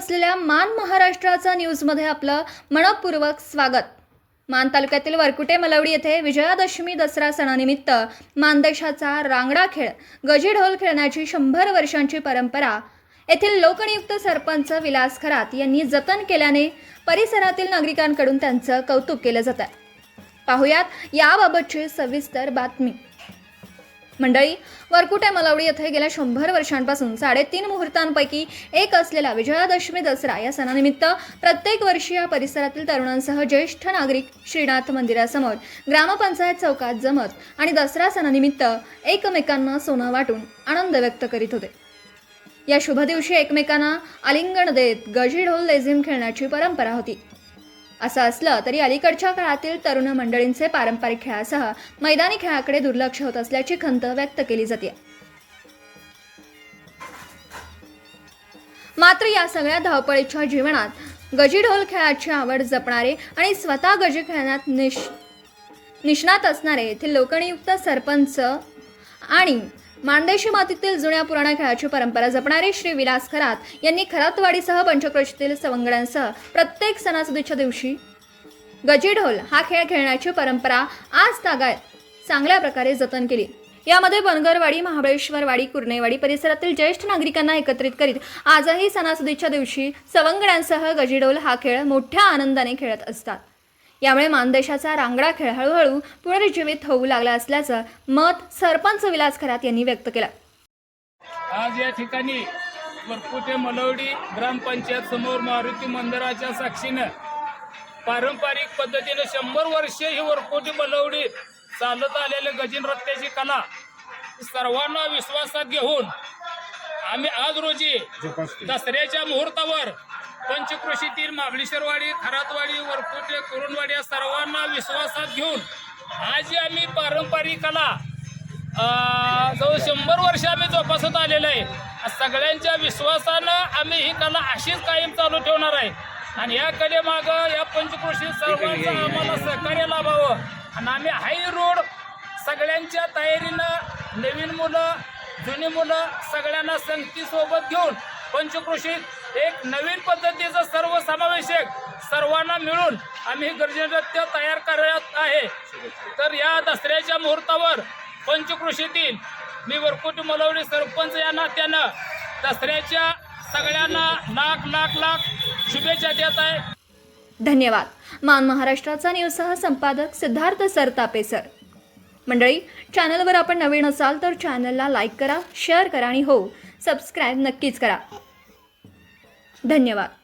असलेल्या मान महाराष्ट्राचा न्यूजमध्ये आपलं मनपूर्वक स्वागत. मान तालुक्यातील वरकुटे मलवडी येथे विजयादशमी दसरा सणानिमित्त मानदेशाचा रांगडा खेळ गजी ढोल खेळण्याची शंभर वर्षांची परंपरा. येथील लोकनियुक्त सरपंच विलास खरात यांनी जतन केल्याने परिसरातील नागरिकांकडून त्यांचं कौतुक केलं जात आहे पाहुयात याबाबतची सविस्तर बातमी. मंडळी वरकुटे मलावडी येथे गेल्या शंभर वर्षांपासून साडेतीन मुहूर्तांपैकी एक असलेला विजयादशमी दसरा या सणानिमित्त प्रत्येक वर्षी या परिसरातील तरुणांसह ज्येष्ठ नागरिक श्रीनाथ मंदिरासमोर ग्रामपंचायत चौकात जमत आणि दसरा सणानिमित्त एकमेकांना सोनं वाटून आनंद व्यक्त करीत होते. या शुभ दिवशी एकमेकांना आलिंगण देत गजी ढोल लेझिम खेळण्याची परंपरा होती. असं असलं तरी अलीकडच्या काळातील तरुण मंडळींचे पारंपरिक खेळासह मैदानी खेळाकडे दुर्लक्ष होत असल्याची खंत व्यक्त केली जाते. मात्र या सगळ्या धावपळीच्या जीवनात गजी ढोल खेळाची आवड जपणारे आणि स्वतः गजी खेळण्यात निश निष्णात असणारे येथील लोकनियुक्त सरपंच आणि मांडेशी मातीतील जुन्या पुराण्या खेळाची परंपरा जपणारे श्री विलास खरात यांनी खरातवाडीसह पंचक्रोशीतील सवंगड्यांसह प्रत्येक सणासुदीच्या दिवशी गजीढोल हा खेळ खेळण्याची परंपरा आज तागायत चांगल्या प्रकारे जतन केली. यामध्ये बनगरवाडी महाबळेश्वरवाडी कुर्णेवाडी परिसरातील ज्येष्ठ नागरिकांना एकत्रित करीत आजही सणासुदीच्या दिवशी सवंगड्यांसह गजीडोल हा खेळ मोठ्या आनंदाने खेळत असतात. यामुळे मानदेशाचा रांगडा खेळ हळूहळू पुनरुज्जीवित होऊ लागला असल्याचं मत सरपंच विलास खरात यांनी व्यक्त केलं. आज या ठिकाणी वरपुटे मलवडी ग्रामपंचायत समोर मारुती मंदिराच्या साक्षीनं पारंपरिक पद्धतीने शंभर वर्षे ही वरपुटी मलवडी चालत आलेले गजीन नृत्याची कला सर्वांना विश्वासात घेऊन आम्ही आज रोजी दसऱ्याच्या मुहूर्तावर पंचकृषीतील महाबळेश्वरवाडी खरातवाडी वरपुटे कुरुणवाडी या सर्वांना विश्वासात घेऊन आज आम्ही पारंपरिक कला जवळ शंभर वर्ष आम्ही जोपासत आलेलो आहे. सगळ्यांच्या विश्वासानं आम्ही ही कला अशीच कायम चालू ठेवणार आहे. आणि या कलेमागं या पंचकृषी सर्वांचं आम्हाला सहकार्य लाभावं. आणि आम्ही हाय रोड सगळ्यांच्या तयारीनं नवीन मुलं जुनी मुलं सगळ्यांना संगतीसोबत घेऊन पंचकृषीत एक नवीन पद्धतीचं सर्वसमावेशक सर्वांना मिळून आम्ही हे तयार करत आहे. तर या दसऱ्याच्या मुहूर्तावर पंचकृषीतील मी वरकुटी मलवडी सरपंच या नात्यानं दसऱ्याच्या सगळ्यांना लाख लाख लाख शुभेच्छा देत आहे. धन्यवाद. मान महाराष्ट्राचा न्यूजसह संपादक सिद्धार्थ सरतापे सर. मंडळी चॅनलवर आपण नवीन असाल तर चॅनलला लाईक करा शेअर करा आणि हो सबस्क्राईब नक्कीच करा. धन्यवाद.